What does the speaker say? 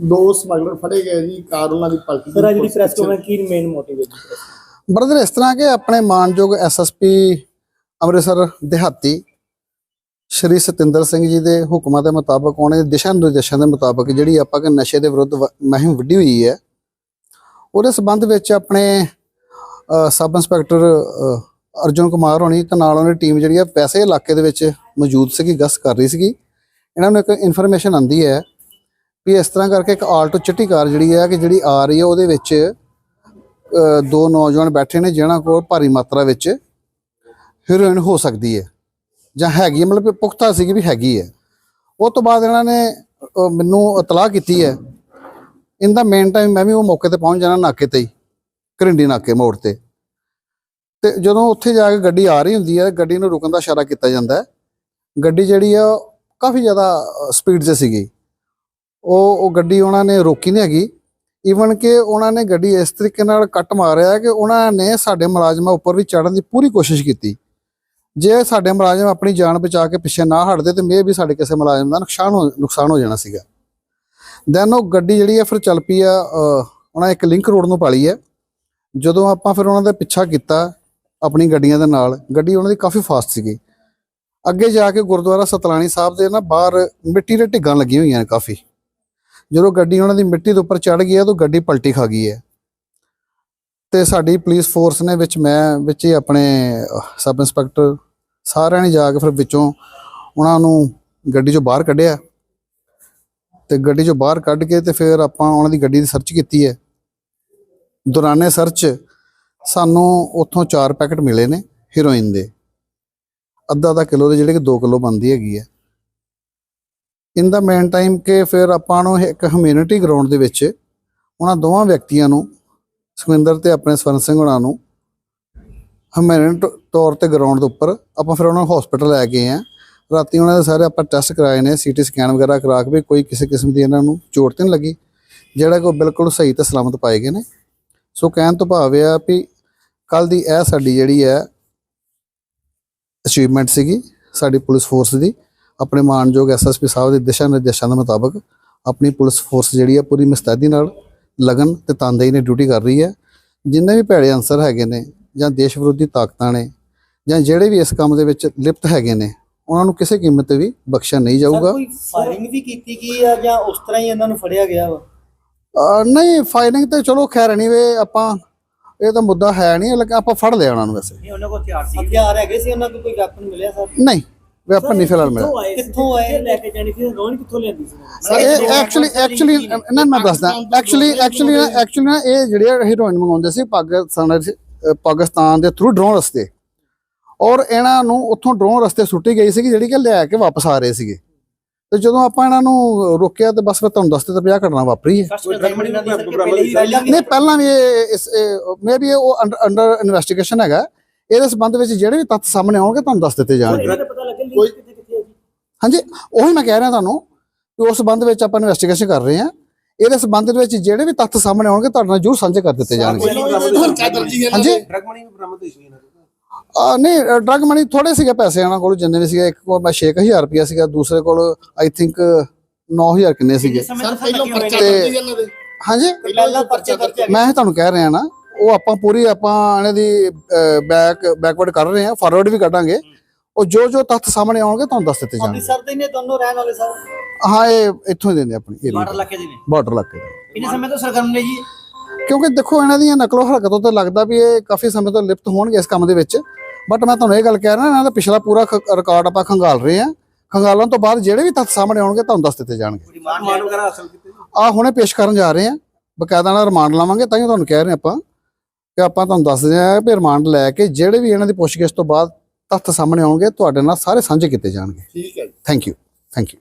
ਦੋ ਸਮਗਲਰ ਫੜੇ ਗਏ ਜੀ ਕਾਰ ਉਹਨਾਂ ਦੀ ਪਲਟੀ ਸਰ ਦੀ ਪ੍ਰੈਸ ਕਾਨਫਰੰਸ ਕੀ ਮੇਨ ਮੋਟਿਵ ਹੈ ਜੀ ਬ੍ਰਦਰ ਇਸ ਤਰ੍ਹਾਂ ਕਿ ਆਪਣੇ ਮਾਨਯੋਗ ਐਸਐਸਪੀ ਅੰਮ੍ਰਿਤਸਰ ਦਿਹਾਤੀ ਸ਼੍ਰੀ ਸਤਿੰਦਰ ਸਿੰਘ ਜੀ ਦੇ ਹੁਕਮਾਂ ਦੇ ਮੁਤਾਬਕ ਉਹਨੇ ਦੇ ਦਿਸ਼ਾ ਨਿਰਦੇਸ਼ਾਂ ਦੇ ਮੁਤਾਬਕ ਜਿਹੜੀ ਆਪਾਂ ਕਿ ਨਸ਼ੇ ਦੇ ਵਿਰੁੱਧ ਵ- ਮੁਹਿੰਮ ਵਿੱਢੀ ਹੋਈ ਹੈ ਉਹਦੇ ਸਬੰਧ ਵਿੱਚ ਆਪਣੇ ਅ, ਸਬ ਇੰਸਪੈਕਟਰ ਅ, ਅਰਜੁਨ ਕੁਮਾਰ ਹੋਣੀ ਤੇ ਨਾਲ ਉਹਦੀ ਟੀਮ ਜਿਹੜੀ ਆ ਪੈਸੇ ਇਲਾਕੇ ਦੇ ਵਿੱਚ ਮੌਜੂਦ ਸੀਗੀ ਗਸ ਕਰ ਰਹੀ ਸੀਗੀ। ਇਹਨਾਂ ਨੂੰ ਇੱਕ ਇਨਫੋਰਮੇਸ਼ਨ ਆਂਦੀ ਹੈ ਵੀ ਇਸ ਤਰ੍ਹਾਂ ਕਰਕੇ ਇੱਕ ਆਲਟੋ ਚਿੱਟੀ ਕਾਰ ਜਿਹੜੀ ਹੈ ਕਿ ਜਿਹੜੀ ਆ ਰਹੀ ਹੈ ਉਹਦੇ ਵਿੱਚ ਦੋ ਨੌਜਵਾਨ ਬੈਠੇ ਨੇ ਜਿਨ੍ਹਾਂ ਕੋਲ ਭਾਰੀ ਮਾਤਰਾ ਵਿੱਚ ਹੀਰੋਇਨ ਹੋ ਸਕਦੀ ਹੈ ਜਾਂ ਹੈਗੀ ਹੈ, ਮਤਲਬ ਕਿ ਪੁਖਤਾ ਸੀਗੀ ਵੀ ਹੈਗੀ ਹੈ। ਉਹ ਤੋਂ ਬਾਅਦ ਇਹਨਾਂ ਨੇ ਮੈਨੂੰ ਇਤਲਾਹ ਕੀਤੀ ਹੈ। ਇਹਦਾ ਮੇਨ ਟਾਈਮ ਮੈਂ ਵੀ ਉਹ ਮੌਕੇ ਤੇ ਪਹੁੰਚ ਜਾਣਾ ਨਾਕੇ ਤੇ ਹੀ ਘਰਿੰਡੀ ਨਾਕੇ ਮੋੜ ਤੇ। ਤੇ ਜਦੋਂ ਉੱਥੇ ਜਾ ਕੇ ਗੱਡੀ ਆ ਰਹੀ ਹੁੰਦੀ ਹੈ ਗੱਡੀ ਨੂੰ ਰੁਕਣ ਦਾ ਇਸ਼ਾਰਾ ਕੀਤਾ ਜਾਂਦਾ ਹੈ। ਗੱਡੀ ਜਿਹੜੀ ਆ ਉਹ ਕਾਫੀ ਜ਼ਿਆਦਾ ਸਪੀਡ 'ਤੇ ਸੀਗੀ। ਉਹ ਉਹ ਗੱਡੀ ਉਹਨਾਂ ਨੇ ਰੋਕੀ ਨਹੀਂ ਹੈਗੀ। ਈਵਨ ਕਿ ਉਹਨਾਂ ਨੇ ਗੱਡੀ ਇਸ ਤਰੀਕੇ ਨਾਲ ਕੱਟ ਮਾਰਿਆ ਕਿ ਉਹਨਾਂ ਨੇ ਸਾਡੇ ਮੁਲਾਜ਼ਮਾਂ ਉੱਪਰ ਵੀ ਚੜਨ ਦੀ ਪੂਰੀ ਕੋਸ਼ਿਸ਼ ਕੀਤੀ। ਜੇ ਸਾਡੇ ਮੁਲਾਜ਼ਮ ਆਪਣੀ ਜਾਨ ਬਚਾ ਕੇ ਪਿੱਛੇ ਨਾ ਹਟਦੇ ਤੇ ਮੇ ਵੀ ਸਾਡੇ ਕਿਸੇ ਮੁਲਾਜ਼ਮ ਦਾ ਨੁਕਸਾਨ ਹੋ ਨੁਕਸਾਨ ਹੋ ਜਾਣਾ ਸੀਗਾ। ਦੈਨ ਉਹ ਗੱਡੀ ਜਿਹੜੀ ਆ ਫਿਰ ਚੱਲ ਪਈ ਆ ਉਹਨਾਂ ਇੱਕ ਲਿੰਕ ਰੋਡ ਨੂੰ ਪਾਲੀ ਹੈ। ਜਦੋਂ ਆਪਾਂ ਫਿਰ ਉਹਨਾਂ ਦਾ ਪਿੱਛਾ ਕੀਤਾ ਆਪਣੀ ਗੱਡੀਆਂ ਦੇ ਨਾਲ, ਗੱਡੀ ਉਹਨਾਂ ਦੀ ਕਾਫੀ ਫਾਸਟ ਸੀਗੀ। ਅੱਗੇ ਜਾ ਕੇ ਗੁਰਦੁਆਰਾ ਸਤਲਾਣੀ ਸਾਹਿਬ ਦੇ ਨਾ ਬਾਹਰ ਮਿੱਟੀ ਦੇ ਢਿੱਗਾਂ ਲੱਗੀਆਂ ਹੋਈਆਂ ਨੇ ਕਾਫੀ। ਜਦੋਂ ਗੱਡੀ ਉਹਨਾਂ ਦੀ ਮਿੱਟੀ ਦੇ ਉੱਪਰ ਚੜ ਗਈ ਹੈ ਤਾਂ ਗੱਡੀ ਪਲਟੀ ਖਾ ਗਈ ਹੈ। ਤੇ ਸਾਡੀ ਪੁਲਿਸ ਫੋਰਸ ਨੇ ਵਿੱਚ ਮੈਂ, ਵਿੱਚ ਹੀ ਆਪਣੇ ਸਬ ਇੰਸਪੈਕਟਰ ਸਾਰਿਆਂ ਨੇ ਜਾ ਕੇ ਫਿਰ ਵਿੱਚੋਂ ਉਹਨਾਂ ਨੂੰ ਗੱਡੀ ਚੋਂ ਬਾਹਰ ਕੱਢਿਆ। ਤੇ ਗੱਡੀ ਚੋਂ ਬਾਹਰ ਕੱਢ ਕੇ ਤੇ ਫਿਰ ਆਪਾਂ ਉਹਨਾਂ ਦੀ ਗੱਡੀ ਦੀ ਸਰਚ ਕੀਤੀ ਹੈ। ਦੌਰਾਨੇ ਸਰਚ ਸਾਨੂੰ ਉੱਥੋਂ 4 ਪੈਕਟ ਮਿਲੇ ਨੇ ਹੀਰੋਇਨ ਦੇ। ਅੱਧਾ ਅੱਧਾ ਕਿਲੋ ਦੇ ਜਿਹੜੇ ਕਿ 2 ਕਿਲੋ ਬਣਦੀ ਹੈਗੀ ਹੈ। ਇਨ ਦਾ ਮੇਨ ਟਾਈਮ ਕਿ ਫਿਰ ਆਪਾਂ ਨੂੰ ਇੱਕ ਹਮਿਊਨਿਟੀ ਗਰਾਊਂਡ ਦੇ ਵਿੱਚ ਉਹਨਾਂ ਦੋਵਾਂ ਵਿਅਕਤੀਆਂ ਨੂੰ, ਸੁਖਵਿੰਦਰ ਤੇ ਆਪਣੇ ਸਵਰਨ ਸਿੰਘ ਹੋਣਾ ਨੂੰ ਹਮਿਊਨਿਟ ਤੌਰ ਤੇ ਗਰਾਊਂਡ ਦੇ ਉੱਪਰ ਆਪਾਂ ਫਿਰ ਉਹਨਾਂ ਨੂੰ ਹਸਪੀਟਲ ਲੈ ਗਏ ਆ ਰਾਤੀ ਉਹਨਾਂ ਦੇ ਸਾਰੇ ਆਪਾਂ ਟੈਸਟ ਕਰਾਏ ਨੇ ਸੀਟੀ ਸਕੈਨ ਵਗੈਰਾ ਕਰਾ ਕੇ ਵੀ ਕੋਈ ਕਿਸੇ ਕਿਸਮ ਦੀ ਇਹਨਾਂ ਨੂੰ ਚੋਟ ਤੇ ਨਹੀਂ ਲੱਗੀ, ਜਿਹੜਾ ਕੋ ਬਿਲਕੁਲ ਸਹੀ ਤੇ ਸਲਾਮਤ ਪਾਏ ਗਏ ਨੇ। ਸੋ ਕਹਿਣ ਤੋਂ ਭਾਵ ਇਹ ਆ ਵੀ ਕੱਲ ਦੀ ਇਹ ਸਾਡੀ ਜਿਹੜੀ ਹੈ ਅਚੀਵਮੈਂਟ ਸੀਗੀ, ਸਾਡੀ ਪੁਲਿਸ ਫੋਰਸ ਦੀ ਆਪਣੇ ਮਾਨਯੋਗ ਐਸਐਸਪੀ ਸਾਹਿਬ ਦੇ ਦਿਸ਼ਾ ਨਿਰਦੇਸ਼ਾਂ ਦੇ ਮੁਤਾਬਕ ਆਪਣੀ ਪੁਲਿਸ ਫੋਰਸ ਜਿਹੜੀ ਹੈ ਪੂਰੀ ਮੁਸਤੈਦੀ ਨਾਲ ਲਗਨ ਤੇ ਤਨਦੇਹੀ ਨਾਲ ਡਿਊਟੀ ਕਰ ਰਹੀ ਹੈ। ਜਿੰਨੇ ਵੀ ਭੈੜੇ ਅਨਸਰ ਹੈਗੇ ਨੇ ਜਾਂ ਦੇਸ਼ ਵਿਰੋਧੀ ਤਾਕਤਾਂ ਨੇ ਜਾਂ ਜਿਹੜੇ ਵੀ ਇਸ ਕੰਮ ਦੇ ਵਿੱਚ ਲਿਪਤ ਹੈਗੇ ਨੇ ਉਹਨਾਂ ਨੂੰ ਕਿਸੇ ਕੀਮਤ ਤੇ ਵੀ ਬਖਸ਼ਿਆ ਨਹੀਂ ਜਾਊਗਾ। ਕੋਈ ਫਾਇਰਿੰਗ ਵੀ ਕੀਤੀ ਗਈ ਆ ਜਾਂ ਉਸ ਤਰ੍ਹਾਂ ਹੀ ਇਹਨਾਂ ਨੂੰ ਫੜਿਆ ਗਿਆ ਵਾ? ਨਹੀਂ ਫਾਇਰਿੰਗ ਤੇ ਚਲੋ ਖੈਰ ਐਨੀਵੇ ਆਪਾਂ ਇਹ ਤਾਂ ਮੁੱਦਾ ਹੈ ਨਹੀਂ ਲੇਕਿਨ ਆਪਾਂ ਫੜ ਲਿਆ ਉਹਨਾਂ ਨੂੰ ਵੈਸੇ। ਨਹੀਂ ਉਹਨਾਂ ਕੋਲ ਹਥਿਆਰ ਸੀ। ਹਥਿਆਰ ਹੈਗੇ ਸੀ ਉਹਨਾਂ ਕੋਲ ਕੋਈ ਵੈਪਨ ਮਿਲਿਆ ਸਰ? ਨਹੀਂ। ਵੈਪਨ ਨਹੀਂ ਫਿਲਹਾਲ ਮਿਲਿਆ ਕਿੱਥੋਂ ਆਏ ਲੈ ਕੇ ਜਾਣੀ ਸੀ? ਰੋਣ ਕਿੱਥੋਂ ਲਿਆਂਦੀ ਸੀ? ਇਹ ਐਕਚੁਅਲੀ ਐਕਚੁਅਲੀ ਇਹਨਾਂ ਨੂੰ ਮੈਂ ਦੱਸਦਾ। ਐਕਚੁਅਲੀ ਐਕਚੁਅਲੀ ਐਕਚੁਅਲੀ ਨਾ ਇਹ ਜਿਹੜੇ ਹੀਰੋਇਨ ਮੰਗਾਉਂਦੇ ਸੀ ਪਾਕਿਸਤਾਨ ਦੇ- ਅਹ ਪਾਕਿਸਤਾਨ ਦੇ ਥਰੂ ਡਰੋਨ ਰਸਤੇ। ਔਰ ਇਹਨਾਂ ਨੂੰ ਉੱਥੋਂ ਡਰੋਨ ਰਸਤੇ ਸੁੱਟੀ ਗਈ ਸੀ ਜਿਹੜੀ ਕਿ ਲਿਆ ਕੇ ਵਾਪਸ ਆ ਰਹੇ ਸੀਗੇ। ਤੇ ਜਦੋਂ ਆਪਾਂ ਇਹਨਾਂ ਨੂੰ ਰੋਕਿਆ ਤੇ ਬਸ ਫਿਰ ਤੁਹਾਨੂੰ ਦੱਸਦੇ ਤੇ 50 ਘਟਨਾ ਵਾਪਰੀ ਹੈ। ਨਹੀਂ ਪਹਿਲਾਂ ਵੀ ਇਹ ਇਸ ਮੇਬੀ ਉਹ ਅੰਡਰ ਇਨਵੈਸਟੀਗੇਸ਼ਨ ਹੈਗਾ। ਇਹਦੇ ਸੰਬੰਧ ਵਿੱਚ ਜਿਹੜੇ ਵੀ ਤੱਥ ਸਾਹਮਣੇ ਆਉਣਗੇ ਤੁਹਾਨੂੰ ਦੱਸ ਦਿੱਤੇ ਜਾਣਗੇ। ਜੀ। ਹਾਂਜੀ ਉਹੀ ਮੈਂ ਕਹਿ ਰਿਹਾ ਤੁਹਾਨੂੰ ਕਿ ਉਸ ਸੰਬੰਧ ਵਿੱਚ ਆਪਾਂ ਇਨਵੈਸਟੀਗੇਸ਼ਨ ਕਰ ਰਹੇ ਹਾਂ। ਇਹਦੇ ਸੰਬੰਧ ਵਿੱਚ ਜਿਹੜੇ ਵੀ ਤੱਥ ਸਾਹਮਣੇ ਆਉਣਗੇ ਤੁਹਾਡੇ ਨਾਲ ਜ਼ਰੂਰ ਸਾਂਝੇ ਕਰ ਦਿੱਤੇ ਜਾਣਗੇ। ਹਾਂਜੀ? ਡਰਗ ਮਣੀ ਵੀ ਬਰਾਮਦ ਹੋਈ ਸੀ ਇਹਨਾਂ ਕੋਲ। ਆ ਨਹੀਂ ਡਰਗ ਮਨੀ ਥੋੜੇ ਸੀਗੇ ਪੈਸੇ ਇਹਨਾਂ ਕੋਲ ਜਿੰਨੇ ਵੀ ਸੀਗੇ। ਇੱਕ ਕੋਲ ਮੈਂ 6000 ਰੁਪਇਆ ਸੀਗਾ ਦੂਸਰੇ ਕੋਲ ਆਈ ਥਿੰਕ 9000 ਕਿੰਨੇ ਸੀਗੇ। ਸਰ ਪਹਿਲਾਂ ਪਰਚਾ ਦਰਜ ਇਹਨਾਂ ਦੇ? ਹਾਂਜੀ? ਪਹਿਲਾਂ ਪਰਚੇ ਦਰਜ ਮੈਂ ਤੁਹਾਨੂੰ ਕਹਿ ਰਿਹਾ ਨਾ ਉਹ ਆਪਾਂ ਪੂਰੀ ਆਪਾਂ ਇਹਨਾਂ ਦੀ ਬੈਕ ਬੈਕਵਰਡ ਕਰ ਰਹੇ ਹਾਂ ਫਾਰਵਰਡ ਵੀ ਕੱਢਾਂਗੇ। ਉਹ ਜੋ ਜੋ ਤੱਥ ਸਾਹਮਣੇ ਆਉਣਗੇ ਤੁਹਾਨੂੰ ਦੱਸ ਦਿੱਤੇ ਜਾਣਗੇ। ਅੰਮ੍ਰਿਤਸਰ ਦੇ ਨੇ ਦੋਨੋਂ ਰਹਿਣ ਵਾਲੇ ਸਰ? ਹਾਂ ਇਹ ਇੱਥੋਂ ਹੀ ਦਿੰਦੇ ਆਪਣੀ ਏਰੀਆ ਇਲਾਕੇ ਦੇ ਨੇ? ਬਾਰਡਰ ਇਲਾਕੇ ਦੇ। ਸਮੇਂ ਤੋਂ ਸਰਗਰਮ ਨੇ ਜੀ? ਕਿਉਂਕਿ ਦੇਖੋ ਇਹਨਾਂ ਦੀਆਂ ਨਕਲੋ ਹਰਕਤੋਂ ਤੋਂ ਲੱਗਦਾ ਵੀ ਇਹ ਕਾਫੀ ਸਮੇਂ ਤੋਂ ਲਿਪਤ ਹੋਣਗੇ ਇਸ ਕੰਮ ਦੇ ਵਿੱਚ। ਬਟ ਮੈਂ ਤੁਹਾਨੂੰ ਇਹ ਗੱਲ ਕਹਿ ਰਿਹਾ ਇਹਨਾਂ ਦਾ ਪਿਛਲਾ ਪੂਰਾ ਰਿਕਾਰਡ ਆਪਾਂ ਖੰਗਾਲ ਰਹੇ ਹਾਂ। ਖੰਗਾਲਣ ਤੋਂ ਬਾਅਦ ਜਿਹੜੇ ਵੀ ਤੱਥ ਸਾਹਮਣੇ ਆਉਣਗੇ ਤੁਹਾਨੂੰ ਦੱਸ ਦਿੱਤੇ ਜਾਣਗੇ। ਮਾਨ ਵਗੈਰਾ ਹਾਸਲ ਕੀਤੇ ਆ ਹੁਣੇ ਪੇਸ਼ ਕਰਨ ਜਾ ਰਹੇ ਹਾਂ। ਬਕਾਇਦਾ ਨਾਲ ਰਿਮਾਂਡ ਲਵਾਂਗੇ ਤਾਂ ਹੀ ਤੁਹਾਨੂੰ ਕਹਿ ਰਹੇ ਆਪਾਂ। ਕਿ ਆਪਾਂ ਤੁਹਾਨੂੰ ਦੱਸਦੇ ਹਾਂ ਕਿ ਰਿਮਾਂਡ ਲੈ ਕੇ ਜਿਹੜੇ ਵੀ ਇਹਨਾਂ ਦੀ ਪੁੱਛਗਿੱਛ ਤੋਂ ਬਾਅਦ ਤੱਥ ਸਾਹਮਣੇ ਆਉਣਗੇ ਤੁਹਾਡੇ ਨਾਲ ਸਾਰੇ ਸਾਂਝੇ ਕੀਤੇ ਜਾਣਗੇ। ਠੀਕ ਹੈ ਜੀ। Thank you thank you